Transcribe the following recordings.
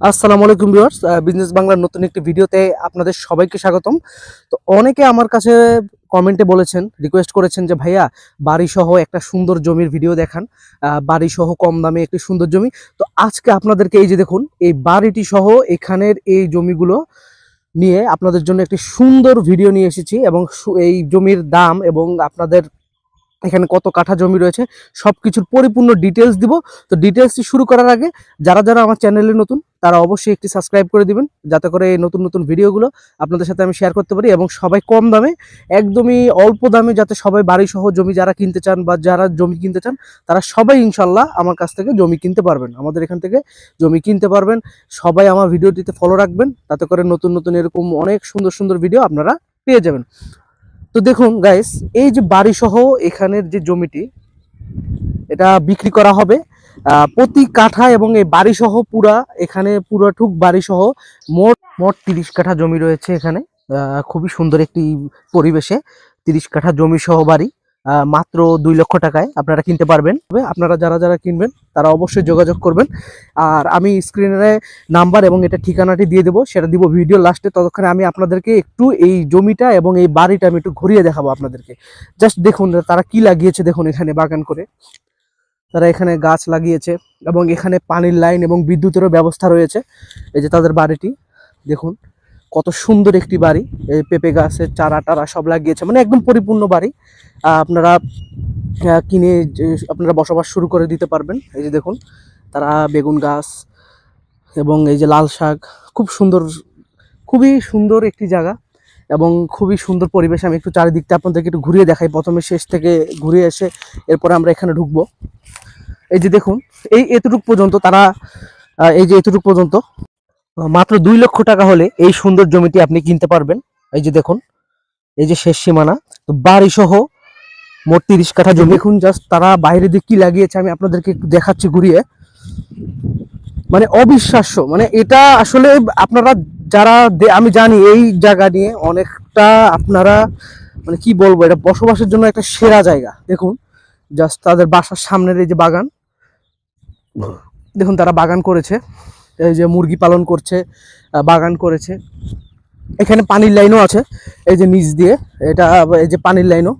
আসসালামু আলাইকুম viewers business বাংলার নতুন একটি ভিডিওতে আপনাদের সবাইকে স্বাগতম। তো অনেকে আমার কাছে কমেন্টে বলেছেন রিকোয়েস্ট করেছেন যে ভাইয়া বাড়ি সহ একটা সুন্দর জমির ভিডিও দেখান। আহ, বাড়ি সহ কম দামে একটি সুন্দর জমি। তো আজকে আপনাদেরকে এই যে দেখুন এই বাড়িটি সহ এখানের এই জমিগুলো নিয়ে আপনাদের জন্য একটি সুন্দর ভিডিও নিয়ে এসেছি এবং এই জমির দাম এবং আপনাদের এখানে কত কাঠা জমি রয়েছে সব কিছুর পরিপূর্ণ ডিটেলস দিব। তো ডিটেলসটি শুরু করার আগে যারা যারা আমার চ্যানেলে নতুন, তারা অবশ্যই একটি সাবস্ক্রাইব করে দিবেন, যাতে করে এই নতুন নতুন ভিডিওগুলো আপনাদের সাথে আমি শেয়ার করতে পারি এবং সবাই কম দামে, একদমই অল্প দামে যাতে সবাই বাড়ি সহ জমি যারা কিনতে চান বা যারা জমি কিনতে চান, তারা সবাই ইনশাল্লাহ আমার কাছ থেকে জমি কিনতে পারবেন। আমাদের এখান থেকে জমি কিনতে পারবেন, সবাই আমার ভিডিওটিতে ফলো রাখবেন, তাতে করে নতুন নতুন এরকম অনেক সুন্দর সুন্দর ভিডিও আপনারা পেয়ে যাবেন। তো দেখুন গাইস এই যে বাড়ি সহ এখানের যে জমিটি, এটা বিক্রি করা হবে। প্রতি কাঠা এবং এই বাড়ি সহ পুরা, এখানে পুরাটুক বাড়ি সহ মোট মোট তিরিশ কাঠা জমি রয়েছে এখানে। খুবই সুন্দর একটি পরিবেশে তিরিশ কাঠা জমি সহ বাড়ি। মাত্র দুই লক্ষ টাকায় আপনারা কিনতে পারবেন। তবে আপনারা যারা যারা কিনবেন, তারা অবশ্যই যোগাযোগ করবেন। আর আমি স্ক্রিনে নাম্বার এবং এটা ঠিকানাটি দিয়ে দেবো, সেটা দিব ভিডিও লাস্টে ততক্ষণে আমি আপনাদেরকে একটু এই জমিটা এবং এই বাড়িটা আমি একটু ঘুরিয়ে দেখাবো আপনাদেরকে। জাস্ট দেখুন, তারা কি লাগিয়েছে দেখুন এখানে বাগান করে। তারা এখানে গাছ লাগিয়েছে এবং এখানে পানির লাইন এবং বিদ্যুতেরও ব্যবস্থা রয়েছে। এই যে তাদের বাড়িটি, দেখুন। কত সুন্দর একটি বাড়ি। এই পেঁপে গাছের চারা টারা সব লাগিয়েছে মানে একদম পরিপূর্ণ বাড়ি। আপনারা কিনে আপনারা বসবাস শুরু করে দিতে পারবেন। এই যে দেখুন, তারা বেগুন গাছ এবং এই যে লাল শাক, খুব সুন্দর, খুবই সুন্দর একটি জায়গা এবং খুবই সুন্দর পরিবেশ। আমি একটু চারিদিকটা আপনাদেরকে একটু ঘুরিয়ে দেখাই। প্রথমে শেষ থেকে ঘুরে এসে এরপরে আমরা এখানে ঢুকবো। এই যে দেখুন, এই এতটুক পর্যন্ত তারা এই যে এতটুক পর্যন্ত মাত্র দুই লক্ষ টাকা হলে এই সুন্দর জমিটি আপনি কিনতে পারবেন। এই যে দেখুন, এই যে শেষ সীমানা, তো বাড়ি সহ মোট তিরিশ কাঠা জমি। দেখুন জাস্ট তারা বাইরে দিয়ে কি লাগিয়েছে, আমি আপনাদেরকে একটু দেখাচ্ছি ঘুরিয়ে। মানে অবিশ্বাস্য মানে এটা আসলে আপনারা যারা আমি জানি এই জায়গা নিয়ে অনেকটা আপনারা মানে কি বলব, এটা বসবাসের জন্য একটা সেরা জায়গা। দেখুন জাস্ট তাদের বাসার সামনের এই যে বাগান, দেখুন তারা বাগান করেছে। এই যে মুরগি পালন করছে বাগান করেছে। এখানে পানির লাইনও আছে, এই যে নিচ দিয়ে। এটা, এই যে পানির লাইনও।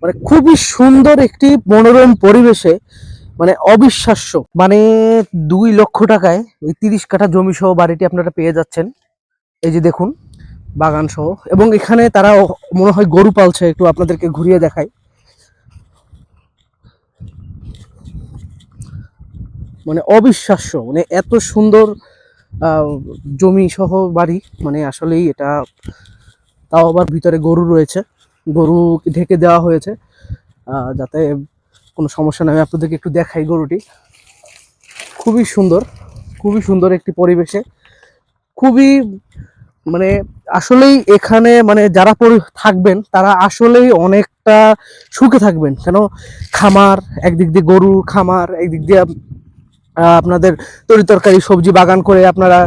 মানে খুবই সুন্দর একটি মনোরম পরিবেশে মানে অবিশ্বাস্য। মানে দুই লক্ষ টাকায় এই তিরিশ কাঠা জমি সহ বাড়িটি আপনারা পেয়ে যাচ্ছেন। এই যে দেখুন বাগান সহ এবং এখানে তারা মনে হয় গরু পালছে, একটু আপনাদেরকে ঘুরিয়ে দেখাই। মানে অবিশ্বাস্য মানে এত সুন্দর জমি সহ বাড়ি মানে আসলেই এটা তাও আবার ভিতরে গরু রয়েছে, গরু ঢেকে দেওয়া হয়েছে যাতে কোনো সমস্যা না হয়। আপনাদেরকে একটু দেখাই গরুটি। খুবই সুন্দর খুবই সুন্দর একটি পরিবেশে। খুবই মানে আসলেই এখানে মানে যারা থাকবেন, তারা আসলেই অনেকটা সুখে থাকবেন। কেন? খামার, একদিক দিয়ে গরু, খামার, একদিক দিয়ে আপনাদের তরি তরকারি, সবজি বাগান করে আপনারা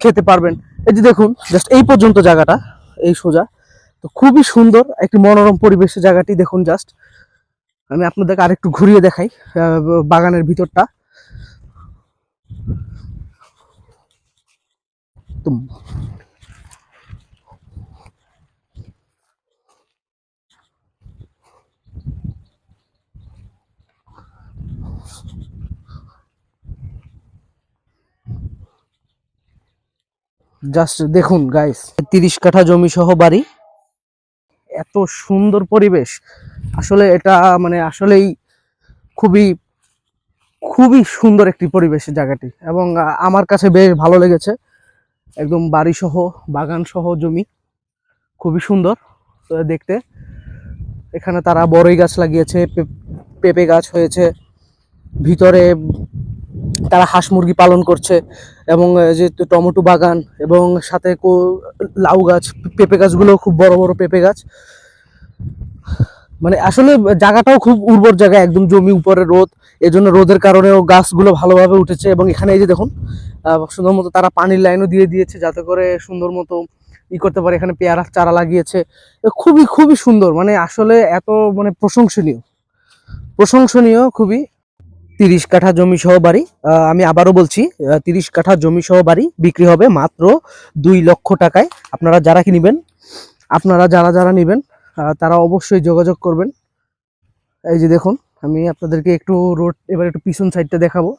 খেতে পারবেন। এই যে দেখুন জাস্ট এই পর্যন্ত জায়গাটা, এই সোজা। তো খুবই সুন্দর, একটি মনোরম পরিবেশের জায়গাটি দেখুন জাস্ট আমি আপনাদেরকে আরেকটু ঘুরিয়ে দেখাই বাগানের ভিতরটা। তো জাস্ট দেখুন গাইস তিরিশ কাঠা জমি সহ বাড়ি। এত সুন্দর পরিবেশ। আসলে এটা মানে আসলেই খুবই খুবই সুন্দর একটি পরিবেশের জায়গাটি। এবং আমার কাছে বেশ ভালো লেগেছে। একদম বাড়ি সহ বাগান সহ জমি। খুবই সুন্দর দেখতে। এখানে তারা বড়ই গাছ লাগিয়েছে পেঁপে গাছ হয়েছে। ভিতরে তারা হাঁস মুরগি পালন করছে এবং যে টমেটো বাগান এবং সাথে লাউ গাছ, পেঁপে গাছগুলো খুব বড় বড় পেঁপে গাছ। মানে আসলে জায়গাটাও খুব উর্বর জায়গা, একদম জমি উপরে রোদ। এজন্য রোদের কারণেও গাছগুলো ভালোভাবে উঠেছে এবং এখানে এই যে দেখুন সুন্দর মতো তারা পানির লাইনও দিয়ে দিয়েছে যাতে করে সুন্দর মতো ই করতে পারে। এখানে পেয়ারা চারা লাগিয়েছে। খুবই খুবই সুন্দর। মানে আসলে এত মানে প্রশংসনীয়। প্রশংসনীয়, খুবই। তিরিশ কাঠা জমি সহ বাড়ি। আমি আবারও বলছি তিরিশ কাঠা জমি সহ বাড়ি বিক্রি হবে মাত্র দুই লক্ষ টাকায়। আপনারা যারা কিনবেন আপনারা যারা যারা নেবেন তারা অবশ্যই যোগাযোগ করবেন। এই যে দেখুন, আমি আপনাদেরকে একটু রোড, এবার একটু পিছন সাইডটা দেখাবো।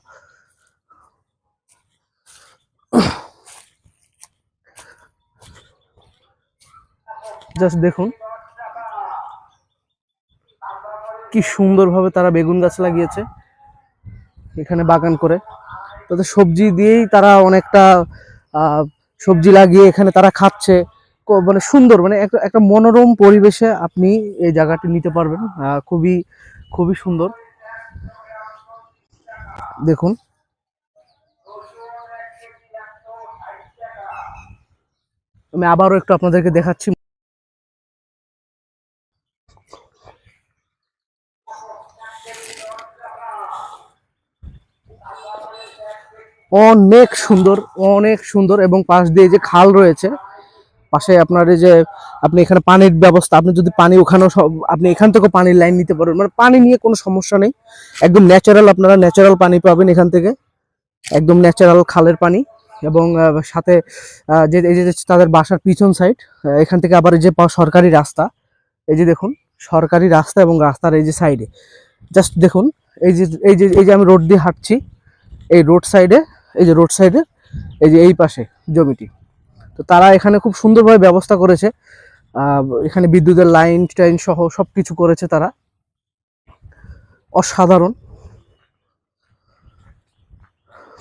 জাস্ট দেখুন, কি সুন্দরভাবে তারা বেগুন গাছ লাগিয়েছে। এখানে বাগান করে। তাদের সবজি দিয়েই তারা অনেকটা সবজি লাগিয়ে এখানে তারা খাচ্ছে। মানে সুন্দর মানে একটা মনোরম পরিবেশে আপনি এই জায়গাটি নিতে পারবেন। খুবই খুবই সুন্দর। দেখুন। আমি আবারও একটু আপনাদেরকে দেখাচ্ছি। অনেক সুন্দর অনেক সুন্দর এবং পাশ দিয়ে যে খাল রয়েছে, পাশে আপনার এই যে আপনি এখানে পানির ব্যবস্থা, আপনি যদি পানি ওখানেও সব- আপনি এখান থেকেও পানির লাইন নিতে পারবেন। মানে পানি নিয়ে কোনো সমস্যা নেই। একদম ন্যাচারাল আপনারা ন্যাচারাল পানি পাবেন এখান থেকে। একদম ন্যাচারাল খালের পানি এবং সাথে যে, এই যে তাদের বাসার পিছন সাইড এখান থেকে আবার যে সরকারি রাস্তা, এই যে দেখুন, সরকারি রাস্তা এবং রাস্তার এই যে সাইডে জাস্ট দেখুন, এই যে এই যে এই যে আমি রোড দিয়ে হাঁটছি, এই রোড সাইডে এই যে রোড সাইডে এই যে এই পাশে জমিটি। তো তারা এখানে খুব সুন্দরভাবে ব্যবস্থা করেছে। এখানে বিদ্যুতের লাইন টাইন সহ সব কিছু করেছে তারা। অসাধারণ।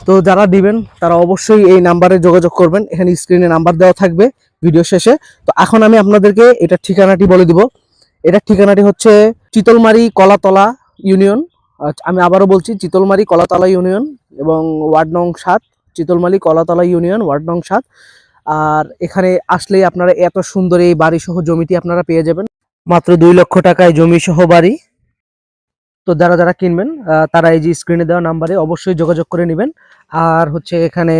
তো যারা দিবেন তারা অবশ্যই এই নাম্বারে যোগাযোগ করবেন। এখানে স্ক্রিনে নাম্বার দেওয়া থাকবে ভিডিও শেষে। তো এখন আমি আপনাদেরকে এটার ঠিকানাটি বলে দিব। এটার ঠিকানাটি হচ্ছে চিতলমারি কলাতলা ইউনিয়ন। আচ্ছা, আমি আবারও বলছি চিতলমারি কলাতলা ইউনিয়ন। এবং ওয়ার্ড নং সাত চিতলমারি কলাতলা ইউনিয়ন, ওয়ার্ড নং সাত। আর এখানে আসলেই আপনারা এত সুন্দর এই বাড়ি সহ জমিটি আপনারা পেয়ে যাবেন। মাত্র দুই লক্ষ টাকায় জমি সহ বাড়ি। তো যারা যারা কিনবেন তারা এই যে স্ক্রিনে দেওয়া নাম্বারে অবশ্যই যোগাযোগ করে নেবেন। আর হচ্ছে এখানে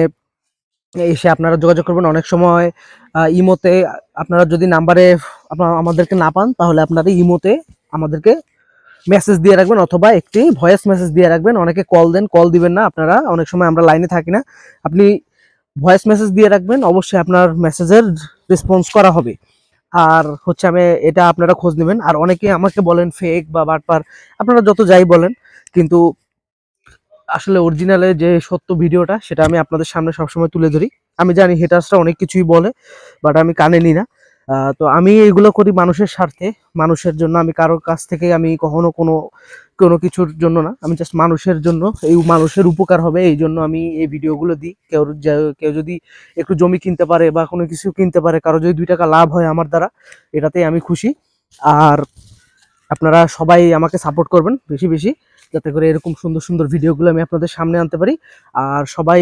এসে আপনারা যোগাযোগ করবেন। অনেক সময় ইমোতে আপনারা যদি নাম্বারে আমাদেরকে না পান, তাহলে আপনারা ইমোতে আমাদেরকে মেসেজ দিয়ে রাখবেন অথবা একটি ভয়েস মেসেজ দিয়ে রাখবেন। অনেকে কল দেন কল দিবেন না আপনারা। অনেক সময় আমরা লাইনে থাকি না। আপনি ভয়েস মেসেজ দিয়ে রাখবেন, অবশ্যই আপনার মেসেজের রেসপন্স করা হবে। আর হচ্ছে আমি এটা আপনারা খোঁজ নেবেন। আর অনেকে আমাকে বলেন ফেক বা বাটপার, আপনারা যত যাই বলেন, কিন্তু আসলে অরিজিনালে যে সত্য ভিডিওটা, সেটা আমি আপনাদের সামনে সবসময় তুলে ধরি। আমি জানি হেটার্সরা অনেক কিছুই বলে বাট আমি কানে নিই না। তো আমি এগুলো করি মানুষের স্বার্থে, মানুষের জন্য। আমি কারোর কাছ থেকে আমি কখনো কোনো কোনো কিছুর জন্য না। আমি জাস্ট মানুষের জন্য, এই মানুষের উপকার হবে, এই জন্য আমি এই ভিডিওগুলো দিই। কেউ কেউ যদি একটু জমি কিনতে পারে বা কোনো কিছু কিনতে পারে, কারও যদি দুই টাকা লাভ হয় আমার দ্বারা, এটাতেই আমি খুশি। আর আপনারা সবাই আমাকে সাপোর্ট করবেন, বেশি বেশি। যাতে করে এরকম সুন্দর সুন্দর ভিডিওগুলো আমি আপনাদের সামনে আনতে পারি। আর সবাই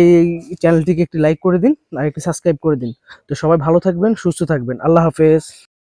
চ্যানেলটিকে একটি লাইক করে দিন আর একটি সাবস্ক্রাইব করে দিন। তো সবাই ভালো থাকবেন, সুস্থ থাকবেন। আল্লাহ হাফেজ।